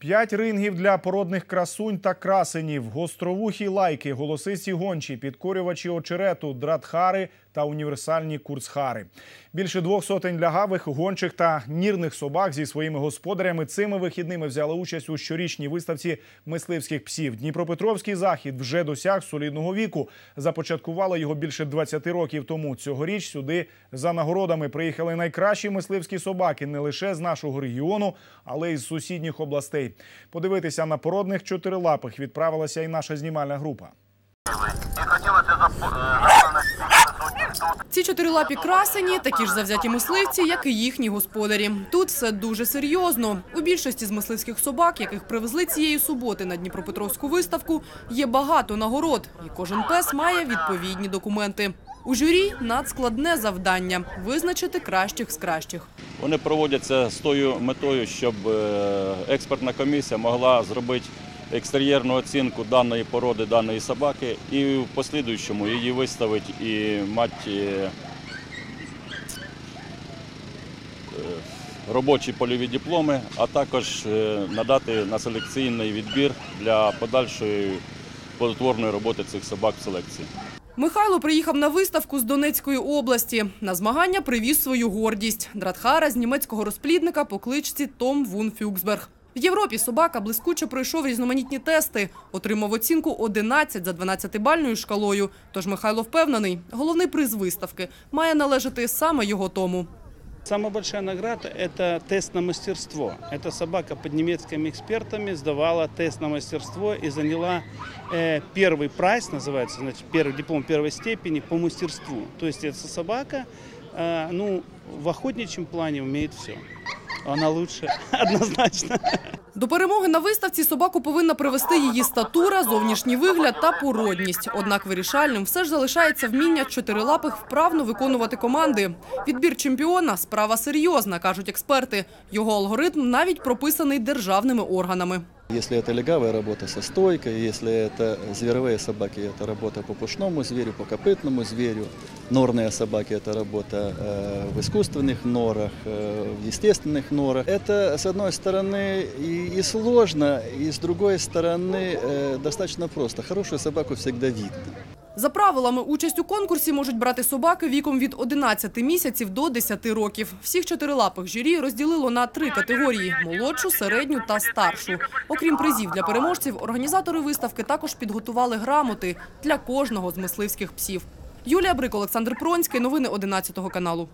П'ять рингів для породних красунь та красенів, гостровухі лайки, голосисті гончі, підкорювачі очерету, дратхари та універсальні курцхари. Більше двох сотень лягавих, гончих та нірних собак зі своїми господарями цими вихідними взяли участь у щорічній виставці мисливських псів. Дніпропетровський захід вже досяг солідного віку. Започаткували його більше 20 років тому. Цьогоріч сюди за нагородами приїхали найкращі мисливські собаки не лише з нашого регіону, але й з сусідніх областей. Подивитися на породних чотирилапих відправилася і наша знімальна група. Ці чотирилапі красені такі ж завзяті мисливці, як і їхні господарі. Тут все дуже серйозно. У більшості з мисливських собак, яких привезли цієї суботи на Дніпропетровську виставку, є багато нагород, і кожен пес має відповідні документи. У журі надскладне завдання визначити кращих з кращих. Вони проводяться з тою метою, щоб е, експертна комісія могла зробити екстер'єрну оцінку даної породи, даної собаки і в послідуючому її виставити і мати е, е, робочі польові дипломи, а також е, надати на селекційний відбір для подальшої плодотворної роботи цих собак в селекції. Михайло приїхав на виставку з Донецької області. На змагання привіз свою гордість – дратхара з німецького розплідника по кличці Том Вун Фюксберг. В Європі собака блискуче пройшов різноманітні тести, отримав оцінку 11 за 12-бальною шкалою. Тож Михайло впевнений, головний приз виставки має належати саме його тому. Самая большая награда – это тест на мастерство. Эта собака под немецкими экспертами сдавала тест на мастерство и заняла э, первый прайс, называется, значит, первый диплом первой степени по мастерству. То есть эта собака, э, ну, в охотничьем плане умеет все. Она лучше, однозначно. До перемоги на виставці собаку повинна привести її статура, зовнішній вигляд та породність. Однак вирішальним все ж залишається вміння чотирилапих вправно виконувати команди. Відбір чемпіона – справа серйозна, кажуть експерти. Його алгоритм навіть прописаний державними органами. Если это легавая работа со стойкой, если это зверовые собаки, это работа по пушному зверю, по копытному зверю. Норные собаки – это работа э, в искусственных норах, э, в естественных норах. Это, с одной стороны, и, и сложно, и с другой стороны, э, достаточно просто. Хорошую собаку всегда видно. За правилами, участь у конкурсі можуть брати собаки віком від 11 місяців до 10 років. Всіх чотирилапих журі розділило на три категорії – молодшу, середню та старшу. Окрім призів для переможців, організатори виставки також підготували грамоти для кожного з мисливських псів. Юлія Брик, Олександр Пронський. Новини 11 каналу.